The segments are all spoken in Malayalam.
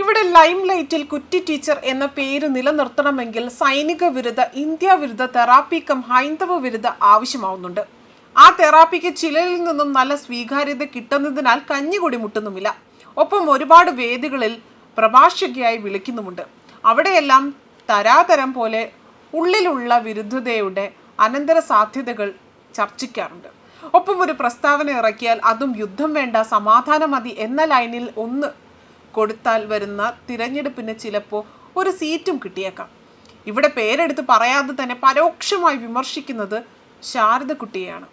ഇവിടെ ലൈം ലൈറ്റിൽ കുറ്റി ടീച്ചർ എന്ന പേര് നിലനിർത്തണമെങ്കിൽ സൈനിക വിരുദ്ധ ഇന്ത്യ വിരുദ്ധ തെറാപ്പി കം ഹൈന്ദവ വിരുദ്ധ ആവശ്യമാവുന്നുണ്ട്. ആ തെറാപ്പിക്ക് ചിലരിൽ നിന്നും നല്ല സ്വീകാര്യത കിട്ടുന്നതിനാൽ കഞ്ഞികുടി മുട്ടുന്നുമില്ല. ഒപ്പം ഒരുപാട് വേദികളിൽ പ്രഭാഷകയായി വിളിക്കുന്നുമുണ്ട്. അവിടെയെല്ലാം തരാതരം പോലെ ഉള്ളിലുള്ള വിരുദ്ധതയുടെ അനന്തര സാധ്യതകൾ ചർച്ചിക്കാറുണ്ട്. ഒപ്പം ഒരു പ്രസ്താവന ഇറക്കിയാൽ അതും യുദ്ധം വേണ്ട സമാധാനം മതി എന്ന ലൈനിൽ ഒന്ന് കൊടുത്താൽ വരുന്ന തിരഞ്ഞെടുപ്പിന് ചിലപ്പോൾ ഒരു സീറ്റും കിട്ടിയേക്കാം. ഇവിടെ പേരെടുത്ത് പറയാതെ തന്നെ പരോക്ഷമായി വിമർശിക്കുന്നത് ശാരദക്കുട്ടിയെയാണ്.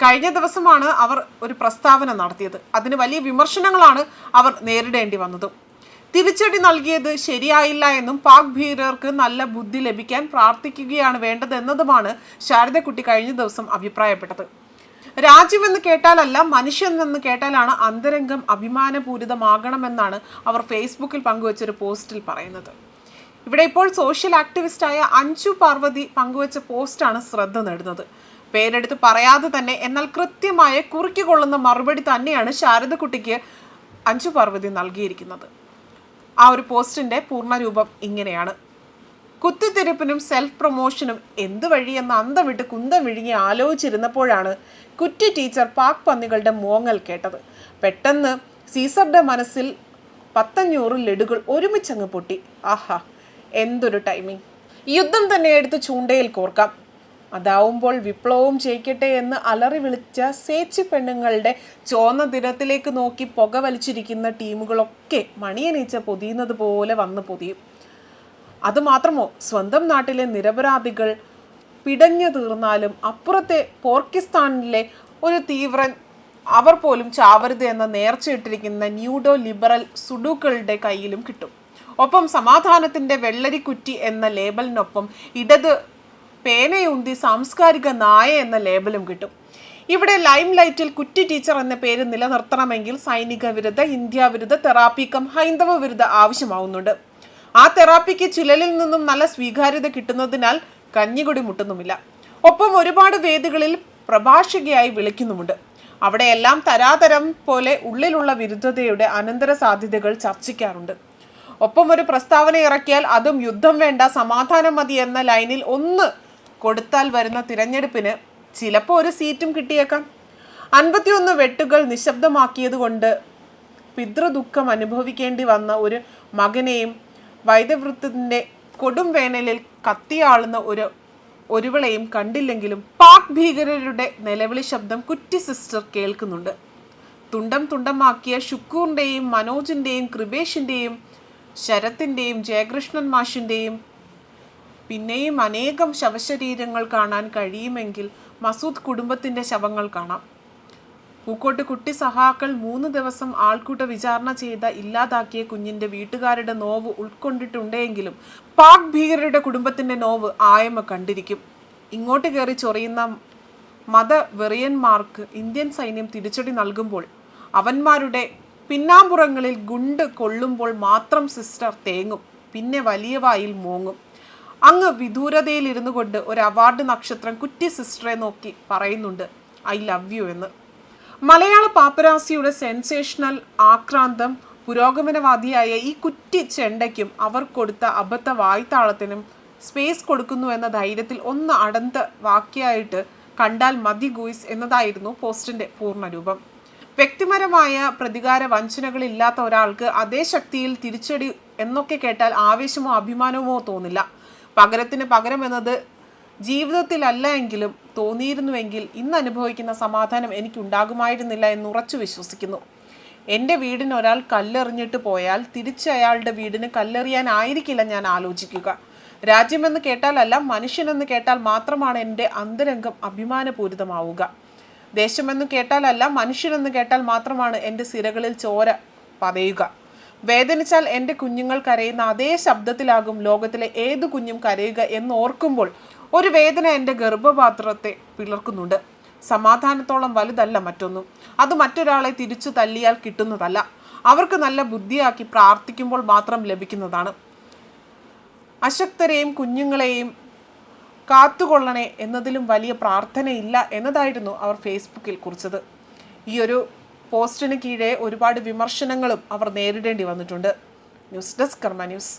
കഴിഞ്ഞ ദിവസമാണ് അവർ ഒരു പ്രസ്താവന നടത്തിയത്. അതിന് വലിയ വിമർശനങ്ങളാണ് അവർ നേരിടേണ്ടി വന്നതും. തിരിച്ചടി നൽകിയത് ശരിയായില്ല എന്നും പാക് ഭീരർക്ക് നല്ല ബുദ്ധി ലഭിക്കാൻ പ്രാർത്ഥിക്കുകയാണ് വേണ്ടതെന്നതുമാണ് ശാരദക്കുട്ടി കഴിഞ്ഞ ദിവസം അഭിപ്രായപ്പെട്ടത്. രാജ്യമെന്ന് കേട്ടാലല്ല മനുഷ്യനെന്ന് കേട്ടാലാണ് അന്തരംഗം അഭിമാനപൂരിതമാകണമെന്നാണ് അവർ ഫേസ്ബുക്കിൽ പങ്കുവച്ചൊരു പോസ്റ്റിൽ പറയുന്നത്. ഇവിടെ ഇപ്പോൾ സോഷ്യൽ ആക്ടിവിസ്റ്റായ അഞ്ചു പാർവതി പങ്കുവച്ച പോസ്റ്റാണ് ശ്രദ്ധ നേടുന്നത്. പേരെടുത്ത് പറയാതെ തന്നെ എന്നാൽ കൃത്യമായ കുറിക്കുകൊള്ളുന്ന മറുപടി തന്നെയാണ് ശാരദക്കുട്ടിക്ക് അഞ്ചു പാർവതി നൽകിയിരിക്കുന്നത്. ആ ഒരു പോസ്റ്റിന്റെ പൂർണരൂപം ഇങ്ങനെയാണ്. കുത്തിത്തിരിപ്പിനും സെൽഫ് പ്രൊമോഷനും എന്ത് വഴിയെന്ന് അന്തം വിട്ട് കുന്തം വിഴുങ്ങി ആലോചിച്ചിരുന്നപ്പോഴാണ് കുറ്റി ടീച്ചർ പാക് പന്നികളുടെ മോങ്ങൽ കേട്ടത്. പെട്ടെന്ന് സീസറുടെ മനസ്സിൽ പത്തഞ്ഞൂറ് ലഡുകൾ ഒരുമിച്ചങ്ങ് പൊട്ടി. ആഹാ എന്തൊരു ടൈമിംഗ് യുദ്ധം തന്നെ എടുത്ത് ചൂണ്ടയിൽ കോർക്കാം. അതാവുമ്പോൾ വിപ്ലവവും ചെയ്യിക്കട്ടെ എന്ന് അലറി വിളിച്ച സേച്ചി പെണ്ണുങ്ങളുടെ ചോന്ന ദിനത്തിലേക്ക് നോക്കി പുക വലിച്ചിരിക്കുന്ന ടീമുകളൊക്കെ മണിയനീച്ച പൊതിയുന്നത് പോലെ വന്ന് പൊതിയും. അതുമാത്രമോ സ്വന്തം നാട്ടിലെ നിരപരാധികൾ പിടഞ്ഞു തീർന്നാലും അപ്പുറത്തെ പോർക്കിസ്ഥാനിലെ ഒരു തീവ്രൻ അവർ പോലും ചാവരുത് എന്ന നേർച്ചയിട്ടിരിക്കുന്ന ന്യൂഡോ ലിബറൽ സുഡുക്കളുടെ കയ്യിലും കിട്ടും. ഒപ്പം സമാധാനത്തിന്റെ വെള്ളരിക്കുറ്റി എന്ന ലേബലിനൊപ്പം ഇടത് പേനയുന്തി സാംസ്കാരിക നായ എന്ന ലേബലും കിട്ടും. ഇവിടെ ലൈം ലൈറ്റിൽ കുറ്റി ടീച്ചർ എന്ന പേര് നിലനിർത്തണമെങ്കിൽ സൈനിക വിരുദ്ധ ഇന്ത്യ വിരുദ്ധ തെറാപ്പി കം ഹൈന്ദവ വിരുദ്ധ ആവശ്യമാവുന്നുണ്ട്. ആ തെറാപ്പിക്ക് ചിലരിൽ നിന്നും നല്ല സ്വീകാര്യത കിട്ടുന്നതിനാൽ കഞ്ഞികുടി മുട്ടുന്നുമില്ല. ഒപ്പം ഒരുപാട് വേദികളിൽ പ്രഭാഷകയായി വിളിക്കുന്നുമുണ്ട്. അവിടെയെല്ലാം തരാതരം പോലെ ഉള്ളിലുള്ള വിരുദ്ധതയുടെ അനന്തര സാധ്യതകൾ ചർച്ചിക്കാറുണ്ട്. ഒപ്പം ഒരു പ്രസ്താവന ഇറക്കിയാൽ അതും യുദ്ധം വേണ്ട സമാധാനം മതി എന്ന ലൈനിൽ ഒന്ന് കൊടുത്താൽ വരുന്ന തിരഞ്ഞെടുപ്പിന് ചിലപ്പോൾ ഒരു സീറ്റും കിട്ടിയേക്കാം. അൻപത്തിയൊന്ന് വെട്ടുകൾ നിശബ്ദമാക്കിയതുകൊണ്ട് പിതൃദുഃഖം അനുഭവിക്കേണ്ടി വന്ന ഒരു മകനെയും വൈദ്യവൃത്തത്തിന്റെ കൊടും വേനലിൽ കത്തിയാളുന്ന ഒരു ഒരുവളെയും കണ്ടില്ലെങ്കിലും പാക് ഭീകരരുടെ നിലവിളി ശബ്ദം കുറ്റി സിസ്റ്റർ കേൾക്കുന്നുണ്ട്. തുണ്ടം തുണ്ടമാക്കിയ ഷുക്കൂറിന്റെയും മനോജിന്റെയും കൃപേഷിന്റെയും ശരത്തിന്റെയും ജയകൃഷ്ണൻ മാഷിന്റെയും പിന്നെയും അനേകം ശവശരീരങ്ങൾ കാണാൻ കഴിയുമെങ്കിൽ മസൂദ് കുടുംബത്തിന്റെ ശവങ്ങൾ കാണാം. പൂക്കോട്ട് കുട്ടി സഹാക്കൾ മൂന്ന് ദിവസം ആൾക്കൂട്ട വിചാരണ ചെയ്ത ഇല്ലാതാക്കിയ കുഞ്ഞിന്റെ വീട്ടുകാരുടെ നോവ് ഉൾക്കൊണ്ടിട്ടുണ്ടെങ്കിലും പാക് ഭീകരരുടെ കുടുംബത്തിന്റെ നോവ് ആയമ കണ്ടിരിക്കും. ഇങ്ങോട്ട് കയറി ചൊറിയുന്ന മതവെറിയന്മാർക്ക് ഇന്ത്യൻ സൈന്യം തിരിച്ചടി നൽകുമ്പോൾ അവന്മാരുടെ പിന്നാമ്പുറങ്ങളിൽ ഗുണ്ട് കൊള്ളുമ്പോൾ മാത്രം സിസ്റ്റർ തേങ്ങും പിന്നെ വലിയ വായിൽ മൂങ്ങും. അങ്ങ് വിദൂരതയിൽ കൊണ്ട് ഒരു അവാർഡ് നക്ഷത്രം കുറ്റി സിസ്റ്ററെ നോക്കി പറയുന്നുണ്ട് ഐ ലവ് യു എന്ന്. മലയാള പാപ്പരാസിയുടെ സെൻസേഷണൽ ആക്രാന്തം പുരോഗമനവാദിയായ ഈ കുറ്റി ചെണ്ടയ്ക്കും അവർ കൊടുത്ത അബദ്ധ വായ്ത്താളത്തിനും സ്പേസ് കൊടുക്കുന്നു എന്ന ധൈര്യത്തിൽ ഒന്ന് അടന്ത വാക്യായിട്ട് കണ്ടാൽ മതി ഗൂയിസ് എന്നതായിരുന്നു പോസ്റ്റിന്റെ പൂർണരൂപം വ്യക്തിപരമായ പ്രതികാര വഞ്ചനകളില്ലാത്ത ഒരാൾക്ക് അതേ ശക്തിയിൽ തിരിച്ചടി എന്നൊക്കെ കേട്ടാൽ ആവേശമോ അഭിമാനമോ തോന്നില്ല. പകരത്തിന് പകരം എന്നത് ജീവിതത്തിലല്ല എങ്കിലും തോന്നിയിരുന്നുവെങ്കിൽ ഇന്ന് അനുഭവിക്കുന്ന സമാധാനം എനിക്കുണ്ടാകുമായിരുന്നില്ല എന്ന് ഉറച്ചു വിശ്വസിക്കുന്നു. എന്റെ വീടിന് ഒരാൾ കല്ലെറിഞ്ഞിട്ട് പോയാൽ തിരിച്ച് അയാളുടെ വീടിന് കല്ലെറിയാനായിരിക്കില്ല ഞാൻ ആലോചിക്കുക. രാജ്യമെന്ന് കേട്ടാലല്ല മനുഷ്യനെന്ന് കേട്ടാൽ മാത്രമാണ് എന്റെ അന്തരംഗം അഭിമാനപൂരിതമാവുക. ദേശമെന്ന് കേട്ടാലല്ല മനുഷ്യനെന്ന് കേട്ടാൽ മാത്രമാണ് എന്റെ സിരകളിൽ ചോര പതയുക. വേദനിച്ചാൽ എന്റെ കുഞ്ഞുങ്ങൾ കരയുന്ന അതേ ശബ്ദത്തിലാകും ലോകത്തിലെ ഏത് കുഞ്ഞും കരയുക എന്ന് ഓർക്കുമ്പോൾ ഒരു വേദന എന്റെ ഗർഭപാത്രത്തെ പിളർക്കുന്നുണ്ട്. സമാധാനത്തോളം വലുതല്ല മറ്റൊന്നും. അത് മറ്റൊരാളെ തിരിച്ചു തല്ലിയാൽ കിട്ടുന്നതല്ല. അവർക്ക് നല്ല ബുദ്ധിയാക്കി പ്രാർത്ഥിക്കുമ്പോൾ മാത്രം ലഭിക്കുന്നതാണ്. അശക്തരെയും കുഞ്ഞുങ്ങളെയും കാത്തുകൊള്ളണേ എന്നതിലും വലിയ പ്രാർത്ഥനയില്ല എന്നതായിരുന്നു അവർ ഫേസ്ബുക്കിൽ കുറിച്ചത്. ഈ ഒരു പോസ്റ്റിന് കീഴെ ഒരുപാട് വിമർശനങ്ങളും അവർ നേരിടേണ്ടി വന്നിട്ടുണ്ട്. News desk Karma news.